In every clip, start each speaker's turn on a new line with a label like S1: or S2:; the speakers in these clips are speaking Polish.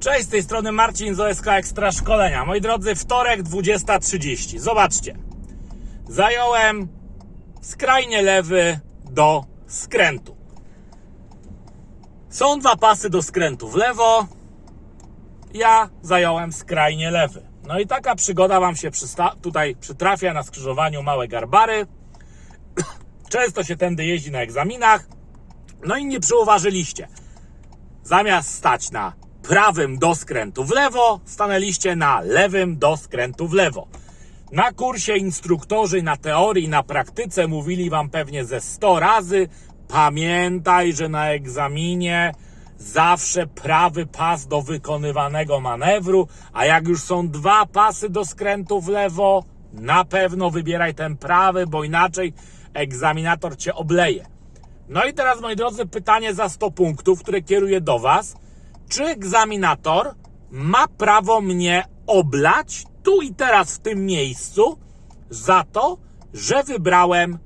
S1: Cześć, z tej strony Marcin z OSK Ekstra Szkolenia. Moi drodzy, wtorek 20.30. Zobaczcie. Zająłem skrajnie lewy do skrętu. Są dwa pasy do skrętu w lewo. Ja zająłem skrajnie lewy. No i taka przygoda Wam się tutaj przytrafia na skrzyżowaniu Małe Garbary. Często się tędy jeździ na egzaminach. No i nie przyuważyliście. Zamiast stać na prawym do skrętu w lewo, stanęliście na lewym do skrętu w lewo. Na kursie instruktorzy na teorii, na praktyce mówili wam pewnie ze 100 razy, pamiętaj, że na egzaminie zawsze prawy pas do wykonywanego manewru, a jak już są dwa pasy do skrętu w lewo, na pewno wybieraj ten prawy, bo inaczej egzaminator cię obleje. No i teraz, moi drodzy, pytanie za 100 punktów, które kieruję do Was. Czy egzaminator ma prawo mnie oblać tu i teraz w tym miejscu za to, że wybrałem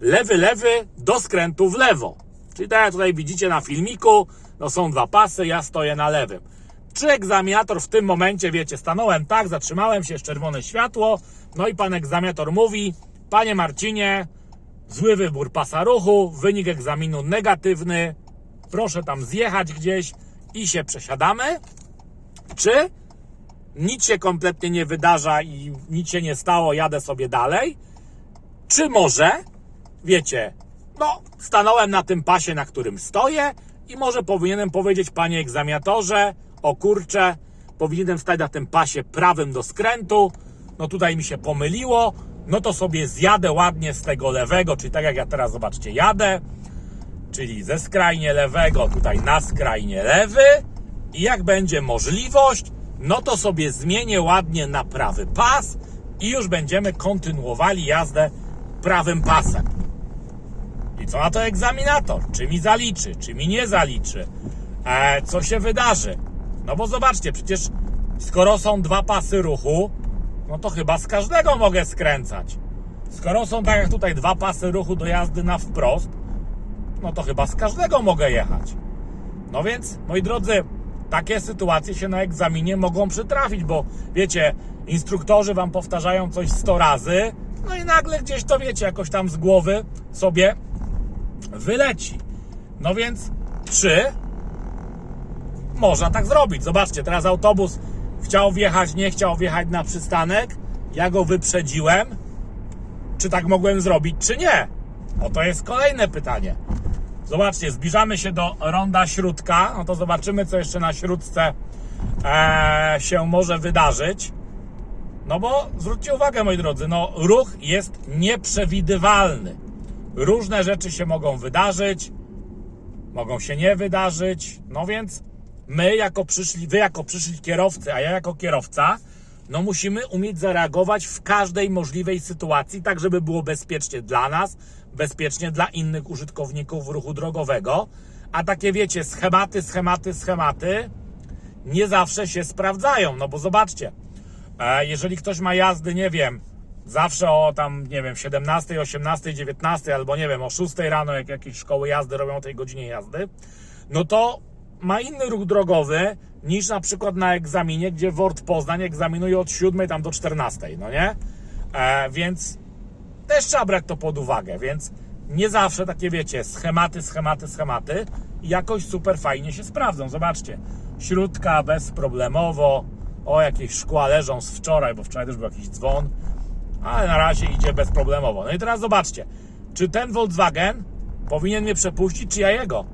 S1: lewy, lewy do skrętu w lewo? Czyli tak jak tutaj widzicie na filmiku, no są dwa pasy, ja stoję na lewym. Czy egzaminator w tym momencie, wiecie, stanąłem tak, zatrzymałem się, jest czerwone światło, no i pan egzaminator mówi, panie Marcinie, Zły wybór pasa ruchu, wynik egzaminu negatywny. Proszę tam zjechać gdzieś i się przesiadamy. Czy nic się kompletnie nie wydarza i nic się nie stało, jadę sobie dalej? Czy może, wiecie, no, stanąłem na tym pasie, na którym stoję i może powinienem powiedzieć, panie egzaminatorze, o kurczę, powinienem stać na tym pasie prawym do skrętu, no tutaj mi się pomyliło, no to sobie zjadę ładnie z tego lewego, czyli tak jak ja teraz, zobaczcie, jadę, czyli ze skrajnie lewego tutaj na skrajnie lewy i jak będzie możliwość, no to sobie zmienię ładnie na prawy pas i już będziemy kontynuowali jazdę prawym pasem. I co na to egzaminator? Czy mi zaliczy, czy mi nie zaliczy? E, co się wydarzy? No bo zobaczcie, przecież skoro są dwa pasy ruchu, no to chyba z każdego mogę skręcać. Skoro są tak jak tutaj dwa pasy ruchu do jazdy na wprost, no to chyba z każdego mogę jechać. No więc, moi drodzy, takie sytuacje się na egzaminie mogą przytrafić, bo wiecie, instruktorzy wam powtarzają coś 100 razy, no i nagle gdzieś to wiecie, jakoś tam z głowy sobie wyleci. No więc, czy można tak zrobić? Zobaczcie, teraz autobus chciał wjechać, nie chciał wjechać na przystanek, ja go wyprzedziłem. Czy tak mogłem zrobić, czy nie? Oto jest kolejne pytanie. Zobaczcie, zbliżamy się do ronda śródka, no to zobaczymy, co jeszcze na śródce e, się może wydarzyć. No bo zwróćcie uwagę, moi drodzy, no ruch jest nieprzewidywalny. Różne rzeczy się mogą wydarzyć, mogą się nie wydarzyć. No więc my jako przyszli, wy jako przyszli kierowcy, a ja jako kierowca, no musimy umieć zareagować w każdej możliwej sytuacji, tak żeby było bezpiecznie dla nas, bezpiecznie dla innych użytkowników ruchu drogowego. A takie wiecie, schematy, schematy, schematy nie zawsze się sprawdzają. No bo zobaczcie, e, jeżeli ktoś ma jazdy, nie wiem, zawsze o tam, nie wiem, 17, 18, 19 albo nie wiem, o 6 rano, jak jakieś szkoły jazdy robią o tej godzinie jazdy, no to ma inny ruch drogowy niż na przykład na egzaminie, gdzie WORD Poznań egzaminuje od 7 tam do 14, no nie? E, więc też trzeba brać to pod uwagę, więc nie zawsze takie wiecie, schematy, schematy, schematy jakoś super fajnie się sprawdzą. Zobaczcie, śródka bezproblemowo, o jakieś szkła leżą z wczoraj, bo wczoraj też był jakiś dzwon, ale na razie idzie bezproblemowo. No i teraz zobaczcie, czy ten Volkswagen powinien mnie przepuścić, czy ja jego?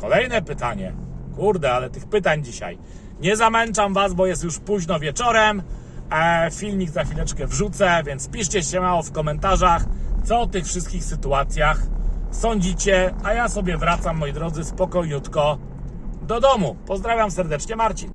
S1: Kolejne pytanie. Kurde, ale tych pytań dzisiaj. Nie zamęczam Was, bo jest już późno wieczorem. E, filmik za chwileczkę wrzucę, więc piszcie się mało w komentarzach, co o tych wszystkich sytuacjach sądzicie, a ja sobie wracam, moi drodzy, spokojniutko do domu. Pozdrawiam serdecznie, Marcin.